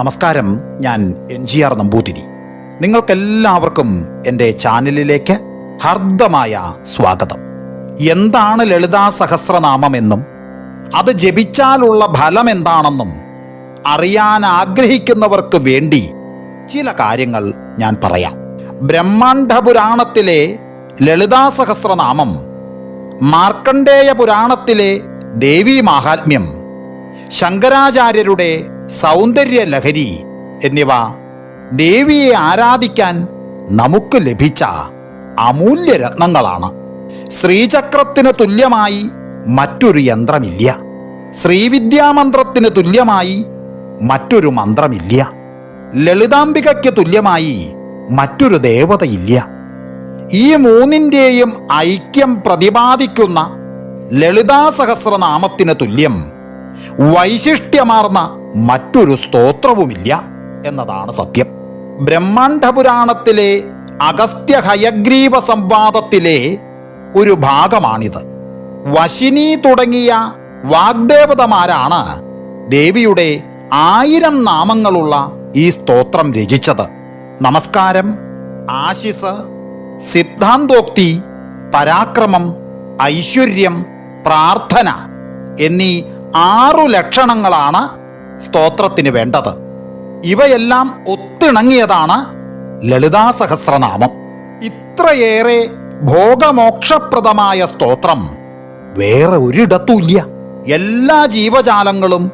നമസ്കാരം. ഞാൻ N G R Namboothiri. നിങ്ങൾക്കെല്ലാവർക്കും എന്റെ ചാനലിലേക്ക് ഹർദ്ദമായ സ്വാഗതം. എന്താണ് ലളിതാ സഹസ്രനാമമെന്നും അത് ജപിച്ചാലുള്ള ഫലം എന്താണെന്നും അറിയാൻ ആഗ്രഹിക്കുന്നവർക്ക് വേണ്ടി ചില കാര്യങ്ങൾ ഞാൻ പറയാം. ബ്രഹ്മാണ്ഡ പുരാണത്തിലെ ലളിതാ സഹസ്രനാമം മാർക്കണ്ഡേയ പുരാണത്തിലെ ദേവീ മാഹാത്മ്യം ശങ്കരാചാര്യരുടെ സൗന്ദര്യ ലഹരി എന്നിവ ദേവിയെ ആരാധിക്കാൻ നമുക്ക് ലഭിച്ച അമൂല്യ രത്നങ്ങളാണ്. ശ്രീചക്രത്തിന് തുല്യമായി മറ്റൊരു യന്ത്രമില്ല. ശ്രീവിദ്യാമന്ത്രത്തിന് തുല്യമായി മറ്റൊരു മന്ത്രമില്ല. ലളിതാംബികയ്ക്ക് തുല്യമായി മറ്റൊരു ദേവതയില്ല. ഈ മൂന്നിന്റെയും ഐക്യം പ്രതിപാദിക്കുന്ന ലളിതാ സഹസ്രനാമത്തിന് തുല്യം വൈശിഷ്ട്യമാർന്ന മറ്റൊരു സ്തോത്രവുമില്ല എന്നതാണ് സത്യം. ബ്രഹ്മാണ്ഡപുരാണത്തിലെ അഗസ്ത്യ ഹയഗ്രീവ സംവാദത്തിലെ ഒരു ഭാഗമാണിത്. വശിനി തുടങ്ങിയ വാഗ്ദേവതമാരാണ് ദേവിയുടെ ആയിരം നാമങ്ങളുള്ള ഈ സ്തോത്രം രചിച്ചത്. നമസ്കാരം ആശിസ് സിദ്ധാന്തോക്തി പരാക്രമം ഐശ്വര്യം പ്രാർത്ഥന എന്നീ ആറു ലക്ഷണങ്ങളാണ് സ്തോത്രത്തിന് വേണ്ടത്. ഇവയെല്ലാം ഒത്തിണങ്ങിയതാണ് ലളിതാ സഹസ്രനാമം ഇത്രയേറെ ഭോഗമോക്ഷപ്രദമായ സ്തോത്രം വേറെ ഒരിടത്തുമില്ല. എല്ലാ ജീവജാലങ്ങളും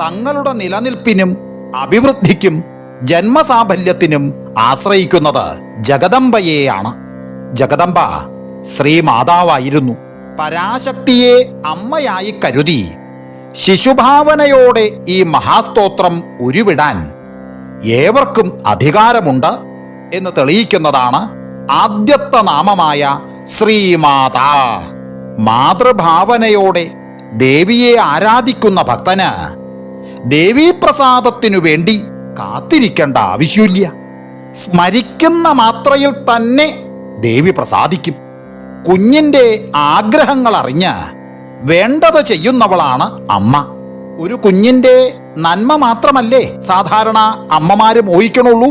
തങ്ങളുടെ നിലനിൽപ്പിനും അഭിവൃദ്ധിക്കും ജന്മസാഫല്യത്തിനും ആശ്രയിക്കുന്നത് ജഗദംബയെയാണ്. ജഗദംബ ശ്രീമാതാവായിരുന്നു. പരാശക്തിയെ അമ്മയായി കരുതി ശിശുഭാവനയോടെ ഈ മഹാസ്തോത്രം ഉരുവിടാൻ ഏവർക്കും അധികാരമുണ്ട് എന്ന് തെളിയിക്കുന്നതാണ് ആദ്യത്തെ നാമമായ ശ്രീമാതാ. മാതൃഭാവനയോടെ ദേവിയെ ആരാധിക്കുന്ന ഭക്തന് ദേവീപ്രസാദത്തിനു വേണ്ടി കാത്തിരിക്കേണ്ട ആവശ്യമില്ല. സ്മരിക്കുന്ന മാത്രയിൽ തന്നെ ദേവി പ്രസാദിക്കും. കുഞ്ഞിന്റെ ആഗ്രഹങ്ങൾ അറിഞ്ഞ് വേണ്ടത് ചെയ്യുന്നവളാണ് അമ്മ. ഒരു കുഞ്ഞിന്റെ നന്മ മാത്രമല്ലേ സാധാരണ അമ്മമാര് മോഹിക്കണുള്ളൂ?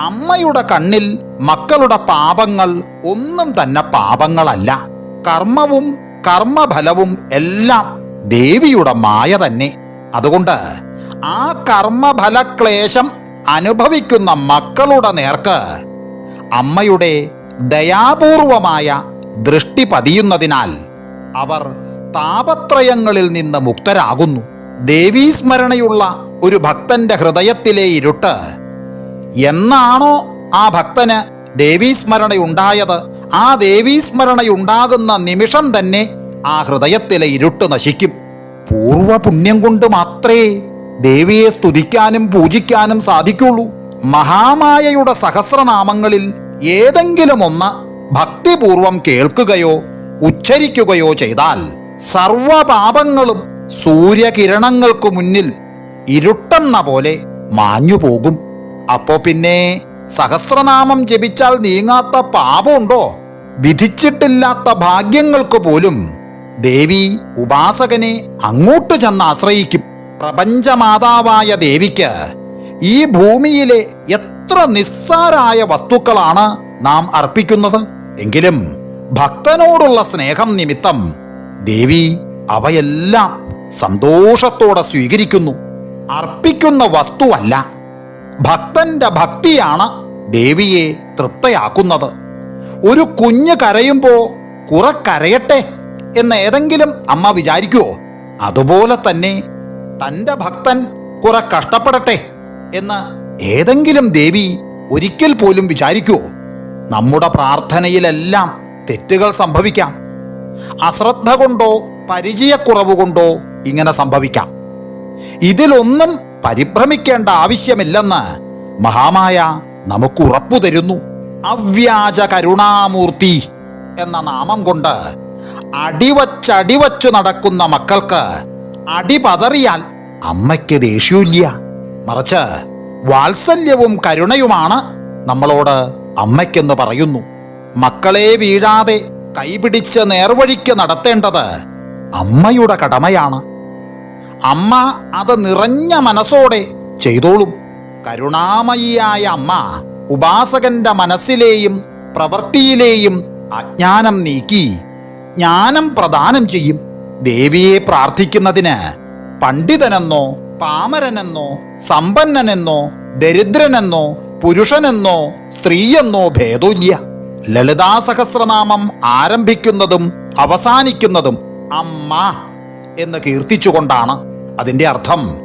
അമ്മയുടെ കണ്ണിൽ മക്കളുടെ പാപങ്ങൾ ഒന്നും തന്നെ പാപങ്ങളല്ല. കർമ്മവും കർമ്മഫലവും എല്ലാം ദേവിയുടെ മായ തന്നെ. അതുകൊണ്ട് ആ കർമ്മഫലക്ലേശം അനുഭവിക്കുന്ന മക്കളുടെ നേർക്ക് അമ്മയുടെ ദയാപൂർവമായ ദൃഷ്ടി പതിയുന്നതിനാൽ അവർ താപത്രയങ്ങളിൽ നിന്ന് മുക്തരാകുന്നു. ദേവീസ്മരണയുള്ള ഒരു ഭക്തന്റെ ഹൃദയത്തിലെ ഇരുട്ട്. എന്നാണോ ആ ഭക്തന് ദേവീസ്മരണയുണ്ടായത് ആ ദേവീസ്മരണയുണ്ടാകുന്ന നിമിഷം തന്നെ ആ ഹൃദയത്തിലെ ഇരുട്ട് നശിക്കും. പൂർവപുണ്യം കൊണ്ട് മാത്രമേ ദേവിയെ സ്തുതിക്കാനും പൂജിക്കാനും സാധിക്കുള്ളൂ. മഹാമായയുടെ സഹസ്രനാമങ്ങളിൽ ഏതെങ്കിലും ഒന്ന് ഭക്തിപൂർവം കേൾക്കുകയോ ഉച്ചരിക്കുകയോ ചെയ്താൽ സർവപാപങ്ങളും സൂര്യകിരണങ്ങൾക്കു മുന്നിൽ ഇരുട്ടെന്ന പോലെ മാഞ്ഞുപോകും. അപ്പോ പിന്നെ സഹസ്രനാമം ജപിച്ചാൽ നീങ്ങാത്ത പാപമുണ്ടോ? വിധിച്ചിട്ടില്ലാത്ത ഭാഗ്യങ്ങൾക്ക് പോലും ദേവി ഉപാസകനെ അങ്ങോട്ട് ചെന്ന് ആശ്രയിക്കും. പ്രപഞ്ചമാതാവായ ദേവിക്ക് ഈ ഭൂമിയിലെ എത്ര നിസ്സാരായ വസ്തുക്കളാണ് നാം അർപ്പിക്കുന്നത്? എങ്കിലും ഭക്തനോടുള്ള സ്നേഹം നിമിത്തം ദേവി അവയെല്ലാം സന്തോഷത്തോടെ സ്വീകരിക്കുന്നു. അർപ്പിക്കുന്ന വസ്തുവല്ല. ഭക്തന്റെ ഭക്തിയാണ് ദേവിയെ തൃപ്തയാക്കുന്നത്. ഒരു കുഞ്ഞ് കരയുമ്പോ കുറെ കരയട്ടെ എന്ന് ഏതെങ്കിലും അമ്മ വിചാരിക്കുവോ? അതുപോലെ തന്നെ തന്റെ ഭക്തൻ കുറെ കഷ്ടപ്പെടട്ടെ എന്ന് ഏതെങ്കിലും ദേവി ഒരിക്കൽ പോലും വിചാരിക്കുവോ? നമ്മുടെ പ്രാർത്ഥനയിലെല്ലാം തെറ്റുകൾ സംഭവിക്കാം. അശ്രദ്ധ കൊണ്ടോ പരിചയക്കുറവ് കൊണ്ടോ ഇങ്ങനെ സംഭവിക്കാം. ഇതിലൊന്നും പരിഭ്രമിക്കേണ്ട ആവശ്യമില്ലെന്ന് മഹാമായ നമുക്ക് ഉറപ്പു തരുന്നു. അവ്യാജ കരുണാമൂർത്തി എന്ന നാമം കൊണ്ട് അടിവച്ചടിവച്ചു നടക്കുന്ന മക്കൾക്ക് അടിപതറിയാൽ അമ്മയ്ക്ക് ദേഷ്യമില്ല മറിച്ച് വാത്സല്യവും കരുണയുമാണ് നമ്മളോട് അമ്മയ്ക്കെന്ന് പറയുന്നു. മക്കളെ വീഴാതെ കൈപിടിച്ച് നേർവഴിക്ക് നടത്തേണ്ടത് അമ്മയുടെ കടമയാണ്. അമ്മ അത് നിറഞ്ഞ മനസ്സോടെ ചെയ്തോളും. കരുണാമയിയായ അമ്മ ഉപാസകന്റെ മനസ്സിലെയും പ്രവൃത്തിയിലെയും അജ്ഞാനം നീക്കി ജ്ഞാനം പ്രദാനം ചെയ്യും. ദേവിയെ പ്രാർത്ഥിക്കുന്നതിന് പണ്ഡിതനെന്നോ പാമരനെന്നോ സമ്പന്നനെന്നോ ദരിദ്രനെന്നോ പുരുഷനെന്നോ സ്ത്രീയെന്നോ ഭേദമില്ല. ലളിതാ സഹസ്രനാമം ആരംഭിക്കുന്നതും അവസാനിക്കുന്നതും അമ്മ എന്ന് കീർത്തിച്ചുകൊണ്ടാണ് അതിന്റെ അർത്ഥം.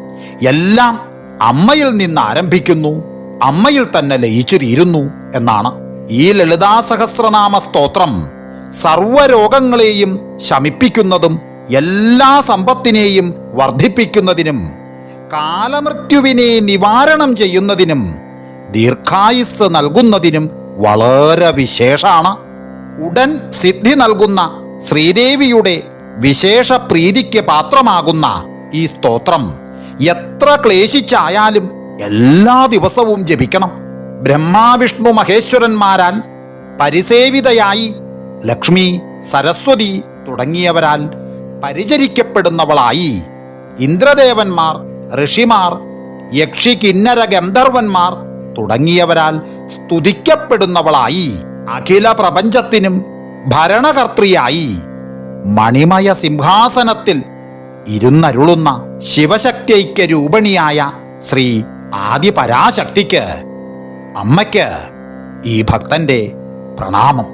എല്ലാം അമ്മയിൽ നിന്ന് ആരംഭിക്കുന്നു അമ്മയിൽ തന്നെ ലയിച്ചു തീരുന്നു എന്നാണ്. ഈ ലളിതാ സഹസ്രനാമ സ്തോത്രം സർവരോഗങ്ങളെയും ശമിപ്പിക്കുന്നതും എല്ലാ സമ്പത്തിനെയും വർദ്ധിപ്പിക്കുന്നതിനും കാലമൃത്യുവിനെ നിവാരണം ചെയ്യുന്നതിനും ദീർഘായുസ് നൽകുന്നതിനും വളരെ വിശേഷമാണ് ഉടൻ സിദ്ധി നൽകുന്ന ശ്രീദേവിയുടെ വിശേഷ പ്രീതിക്ക് പാത്രമാകുന്ന ഈ സ്തോത്രം എത്ര ക്ലേശിച്ചായാലും എല്ലാ ദിവസവും ജപിക്കണം. ബ്രഹ്മാവിഷ്ണു മഹേശ്വരന്മാരാൽ പരിസേവിതയായി ലക്ഷ്മി സരസ്വതി തുടങ്ങിയവരാൽ പരിചരിക്കപ്പെടുന്നവളായി ഇന്ദ്രദേവന്മാർ ഋഷിമാർ യക്ഷി കിന്നര ഗന്ധർവന്മാർ തുടങ്ങിയവരാൽ സ്തുതിക്കപ്പെടുന്നവളായി. അഖില പ്രപഞ്ചത്തിനും ഭരണകർത്തിയായി മണിമയ സിംഹാസനത്തിൽ ഇരുന്നരുളുന്ന ശിവശക്തിക്ക് രൂപണിയായ ശ്രീ ആദിപരാശക്തിക്ക് അമ്മയ്ക്ക് ഈ ഭക്തന്റെ പ്രണാമം.